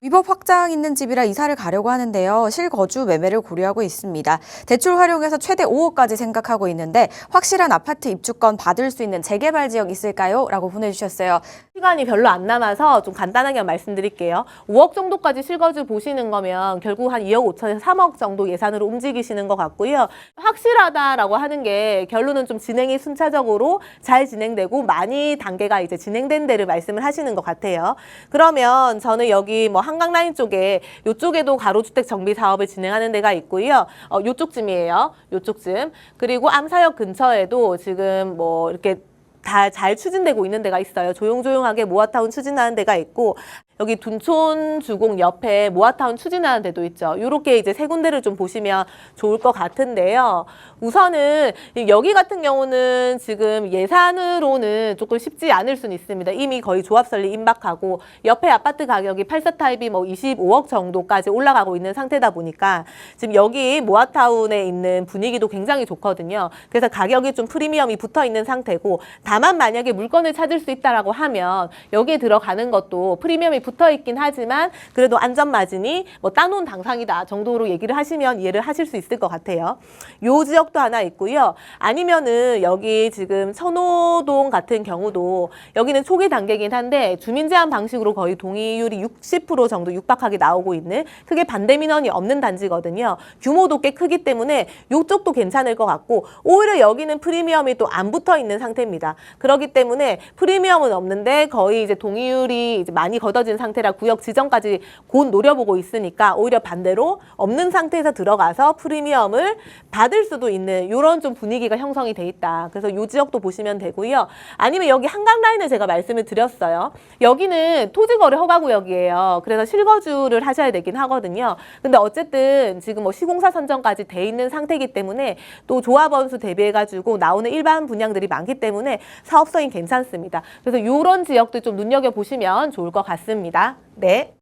위법 확장 있는 집이라 이사를 가려고 하는데요. 실거주 매매를 고려하고 있습니다. 대출 활용해서 최대 5억까지 생각하고 있는데 확실한 아파트 입주권 받을 수 있는 재개발 지역 있을까요? 라고 보내주셨어요. 시간이 별로 안 남아서 좀 간단하게 말씀드릴게요. 5억 정도까지 실거주 보시는 거면 결국 한 2억 5천에서 3억 정도 예산으로 움직이시는 것 같고요. 확실하다라고 하는 게 결론은 좀 진행이 순차적으로 잘 진행되고 많이 단계가 이제 진행된 데를 말씀을 하시는 것 같아요. 그러면 저는 여기 뭐 한강 라인 쪽에 이쪽에도 가로주택 정비 사업을 진행하는 데가 있고요. 어, 요쪽쯤이에요. 요쪽쯤. 그리고 암사역 근처에도 지금 뭐 이렇게 다 잘 추진되고 있는 데가 있어요. 조용조용하게 모아타운 추진하는 데가 있고 여기 둔촌 주공 옆에 모아타운 추진하는 데도 있죠. 이렇게 이제 세 군데를 좀 보시면 좋을 것 같은데요. 우선은 여기 같은 경우는 지금 예산으로는 조금 쉽지 않을 수는 있습니다. 이미 거의 조합 설립 임박하고 옆에 아파트 가격이 8사 타입이 뭐 25억 정도까지 올라가고 있는 상태다 보니까 지금 여기 모아타운에 있는 분위기도 굉장히 좋거든요. 그래서 가격이 좀 프리미엄이 붙어 있는 상태고 다만 만약에 물건을 찾을 수 있다라고 하면 여기에 들어가는 것도 프리미엄이 붙어 있긴 하지만 그래도 안전 마진이 뭐 따놓은 당상이다 정도로 얘기를 하시면 이해를 하실 수 있을 것 같아요. 요 지역도 하나 있고요. 아니면은 여기 지금 선호동 같은 경우도 여기는 초기 단계긴 한데 주민 제한 방식으로 거의 동의율이 60% 정도 육박하게 나오고 있는 크게 반대 민원이 없는 단지거든요. 규모도 꽤 크기 때문에 이쪽도 괜찮을 것 같고 오히려 여기는 프리미엄이 또 안 붙어 있는 상태입니다. 그렇기 때문에 프리미엄은 없는데 거의 이제 동의율이 이제 많이 걷어진 상태라 구역 지정까지 곧 노려보고 있으니까 오히려 반대로 없는 상태에서 들어가서 프리미엄을 받을 수도 있는 이런 좀 분위기가 형성이 돼 있다. 그래서 이 지역도 보시면 되고요. 아니면 여기 한강 라인을 제가 말씀을 드렸어요. 여기는 토지거래 허가구역이에요. 그래서 실거주를 하셔야 되긴 하거든요. 근데 어쨌든 지금 뭐 시공사 선정까지 돼 있는 상태이기 때문에 또 조합원수 대비해가지고 나오는 일반 분양들이 많기 때문에 사업성이 괜찮습니다. 그래서 이런 지역도 좀 눈여겨 보시면 좋을 것 같습니다. 네.